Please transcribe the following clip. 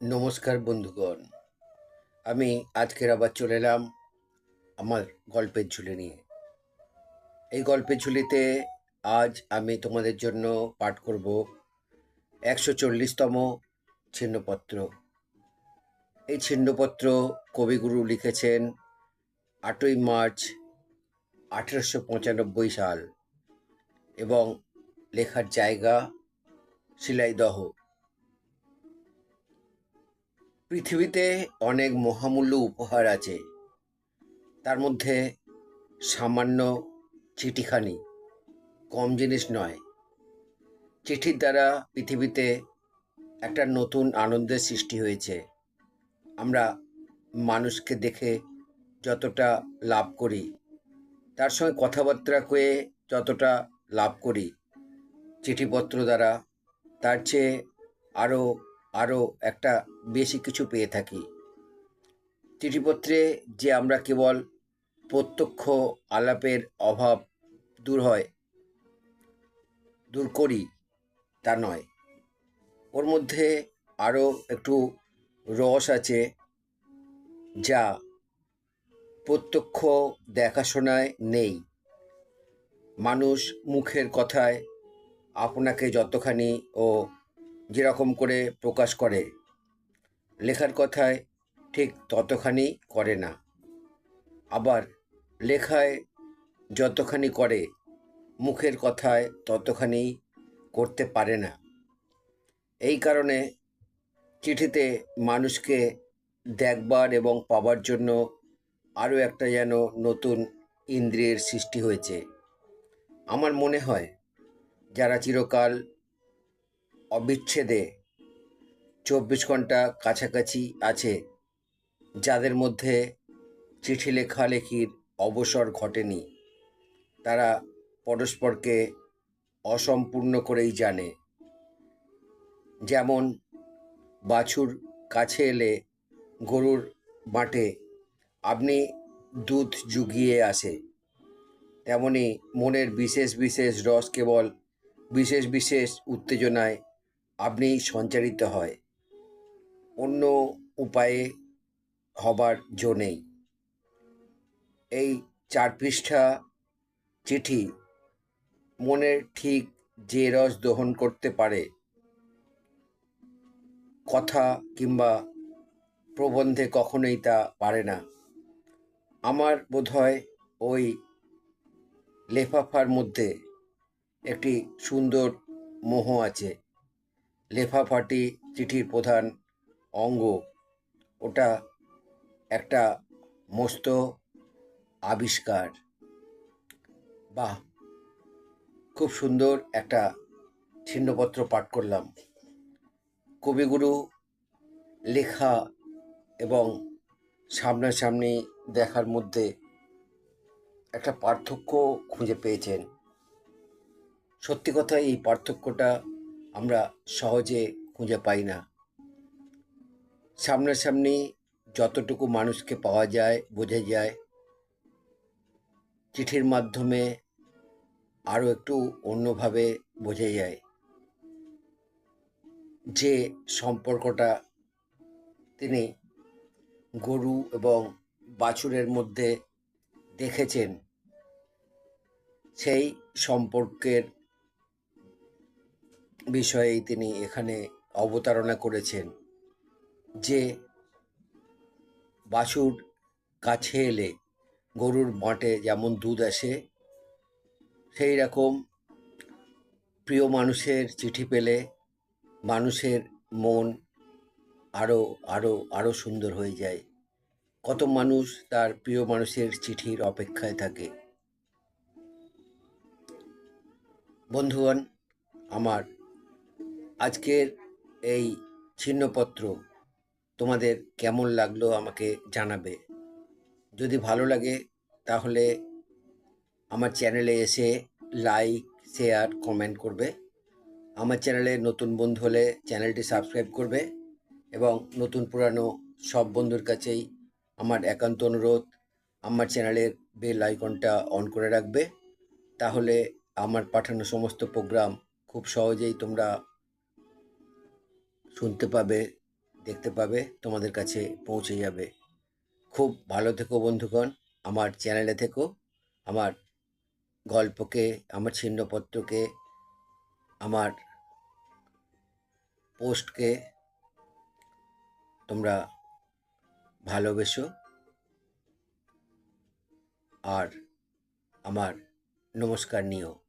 নমস্কার বন্ধুগণ। আমি আজকের আবার চলে এলাম আমার গল্পের ঝুলি নিয়ে। এই গল্পের ঝুলিতে আজ আমি তোমাদের জন্য পাঠ করব একশো চল্লিশতম ছিন্নপত্র। এই ছিন্নপত্র কবিগুরু লিখেছেন আটই মার্চ আঠেরোশো পঁচানব্বই সাল এবং লেখার জায়গা শিলাইদহ। পৃথিবীতে অনেক মহামূল্য উপহার আছে। তার মধ্যে সামান্য চিঠিখানি কম জিনিস নয়। চিঠির দ্বারা পৃথিবীতে একটা নতুন আনন্দের সৃষ্টি হয়েছে। আমরা মানুষকে দেখে যতটা লাভ করি, তার সঙ্গে কথাবার্তা কয়ে যতটা লাভ করি, চিঠিপত্র দ্বারা, তার চেয়ে আরও আরও একটা বেশি কিছু পেয়ে থাকি। চিঠিপত্রে যে আমরা কেবল প্রত্যক্ষ আলাপের অভাব দূর হয়, দূর করি, তা নয়। ওর মধ্যে আরও একটু রস আছে যা প্রত্যক্ষ দেখাশোনায় নেই। মানুষ মুখের কথায় আপনাকে যতখানি ও যেরকম করে প্রকাশ করে। লেখার কথায় ঠিক ততখানি করে না। আবার লেখায় যতখানি করে, মুখের কথায় ততখানি করতে পারে না। এই কারণে চিঠিতে মানুষকে দেখবার এবং পাবার জন্য আরও একটা যেন নতুন ইন্দ্রিয়ের সৃষ্টি হয়েছে। আমার মনে হয়, যারা চিরকাল অবিচ্ছেদে। চব্বিশ ঘণ্টা কাছাকাছি আছে, যাদের মধ্যে চিঠি লেখালেখির অবসর ঘটেনি। তারা পরস্পরকে অসম্পূর্ণ করেই জানে। যেমন, বাছুর কাছে এলে গরুর মাঠে, আপনি দুধ জুগিয়ে আসে। তেমনি মনের বিশেষ বিশেষ রস কেবল বিশেষ বিশেষ উত্তেজনায় আপনি সঞ্চারিত হয়। অন্য উপায়ে হবার জো নেই। এই চার পৃষ্ঠা চিঠি মনের ঠিক যে রস দহন করতে পারে, কথা কিংবা প্রবন্ধে কখনোই তা পারে না। আমার বোধহয় ওই লেফাফার মধ্যে একটি সুন্দর মোহ আছে। লেফাফাটি চিঠির প্রধান অঙ্গ। ওটা একটা মস্ত আবিষ্কার। বাহ, খুব সুন্দর একটা ছিন্নপত্র পাঠ করলাম। কবিগুরু লেখা এবং সামনাসামনি দেখার মধ্যে একটা পার্থক্য খুঁজে পেয়েছেন। সত্যি কথা, এই পার্থক্যটা আমরা সহজে খুঁজে পাই না। সামনাসামনি যতটুকু মানুষকে পাওয়া যায়, বোঝা যায়, চিঠির মাধ্যমে আরও একটু অন্যভাবে বোঝা যায় যে সম্পর্কটা তিনি গরু এবং বাছুরের মধ্যে দেখেছেন। সেই সম্পর্কের বিষয়েই তিনি এখানে অবতারণা করেছেন যে বাছুর কাছে এলে গরুর মাঠে যেমন দুধ আসে, সেই রকম প্রিয় মানুষের চিঠি পেলে মানুষের মন আরও আরও আরও সুন্দর হয়ে যায়। কত মানুষ তার প্রিয় মানুষের চিঠির অপেক্ষায় থাকে। বন্ধুগণ, আমার আজকের এই ছিন্নপত্র তোমাদের কেমন লাগল আমাকে জানাবে? যদি ভালো লাগে, তাহলে আমার চ্যানেলে এসে লাইক, শেয়ার, কমেন্ট করবে। আমার চ্যানেলে নতুন বন্ধু হলে চ্যানেলটি সাবস্ক্রাইব করবে এবং নতুন পুরানো সব বন্ধুর কাছেই আমার একান্ত অনুরোধ, আমার চ্যানেলের বেল আইকনটা অন করে রাখবে। তাহলে আমার পাঠানো সমস্ত প্রোগ্রাম খুব সহজেই তোমরা শুনতে পাবে, দেখতে পাবে, তোমাদের কাছে পৌঁছে যাবে। খুব ভালো থেকো বন্ধুগণ, আমার চ্যানেলে থেকো, আমার গল্পকে, আমার ছিন্নপত্রকে, আমার পোস্টকে তোমরা ভালোবেসো। আর আমার নমস্কার নিও।